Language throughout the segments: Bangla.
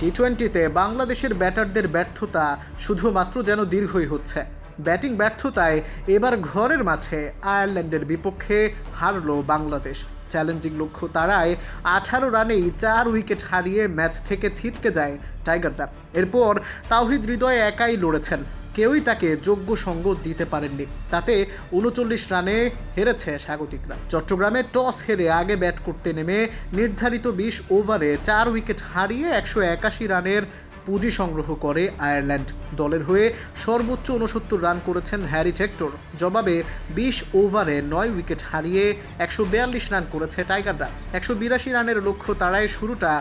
টি টোয়েন্টিতে বাংলাদেশের ব্যাটারদের ব্যর্থতা শুধুমাত্র যেন দীর্ঘই হচ্ছে। ব্যাটিং ব্যর্থতায় এবার ঘরের মাঠে আয়ারল্যান্ডের বিপক্ষে হারল বাংলাদেশ। চ্যালেঞ্জিং লক্ষ্য তারায় আঠারো রানেই চার উইকেট হারিয়ে ম্যাচ থেকে ছিটকে যায় টাইগাররা। এরপর তাওহিদ হৃদয় একাই লড়েছেন। কেউই তাকে যোগ্য সঙ্গ দিতে পারেননি। তাতে উনচল্লিশ রানে হেরেছে স্বাগতিকরা। চট্টগ্রামে টস হেরে আগে ব্যাট করতে নেমে নির্ধারিত বিশ ওভারে চার উইকেট হারিয়ে একশো একাশি রানের পুঁজি সংগ্রহ করে আয়ারল্যান্ড দলের হয়ে সর্বোচ্চ উনসত্তর রান করেছেন হ্যারি টেক্টর। জবাবে বিশ ওভারে নয় উইকেট হারিয়ে একশো বিয়াল্লিশ রান করেছে টাইগাররা। একশো বিরাশি রানের লক্ষ্য তাড়ায় শুরুটা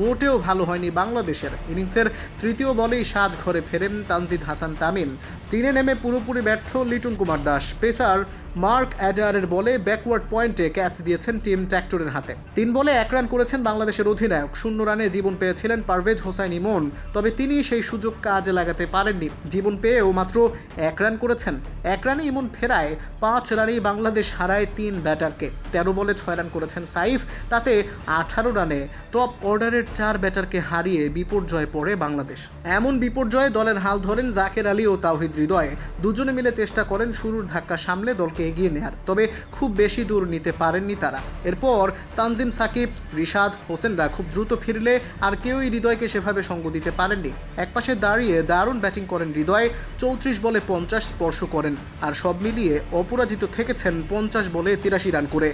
মোটেও ভালো হয়নি বাংলাদেশের। ইনিংসের তৃতীয় বলেই সাজ ঘরে ফেরেন তানজিদ হাসান তামিম। তিনে নেমে পুরোপুরি ব্যর্থ লিটন কুমার দাস। পেসার মার্ক অ্যাডারের বলে ব্যাকওয়ার্ড পয়েন্টে ক্যাচ দিয়েছেন টিম ট্র্যাক্টরের হাতে। তিন বলে এক রান করেছেন বাংলাদেশের অধিনায়ক। শূন্য রানে জীবন পেয়েছিলেন পারভেজ হোসাইন ইমন, তবে তিনি সেই সুযোগ কাজে লাগাতে পারেননি। জীবন পেয়েও মাত্র এক রান করেছেন। এক রানে ইমন ফেরায়, পাঁচ রানেই বাংলাদেশ হারায় তিন ব্যাটারকে। তেরো বলে ছয় রান করেছেন সাইফ, তাতে আঠারো রানে টপ অর্ডারের চার ব্যাটারকে হারিয়ে বিপর্যয়ে পড়ে বাংলাদেশ। এমন বিপর্যয়ে দলের হাল ধরেন জাকের আলী ও তাওহিদ হৃদয়। দুজনে মিলে চেষ্টা করেন শুরুর ধাক্কা সামলে দলকে এগিয়ে নেয়ার। তবে খুব বেশি দূর নিতে পারেননি তারা। এরপর তানজিম, সাকিব, রিশাদ, হোসেনরা খুব দ্রুত ফিরলে আর কেউই হৃদয়কে সেভাবে সঙ্গ দিতে পারেননি। একপাশে দাঁড়িয়ে দারুণ ব্যাটিং করেন হৃদয়, চৌত্রিশ বলে পঞ্চাশ স্পর্শ করেন আর সব মিলিয়ে অপরাজিত থেকেছেন পঞ্চাশ বলে তিরাশি রান করে।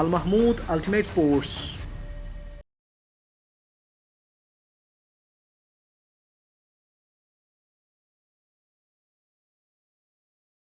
Al Mahmud, ultimate sports.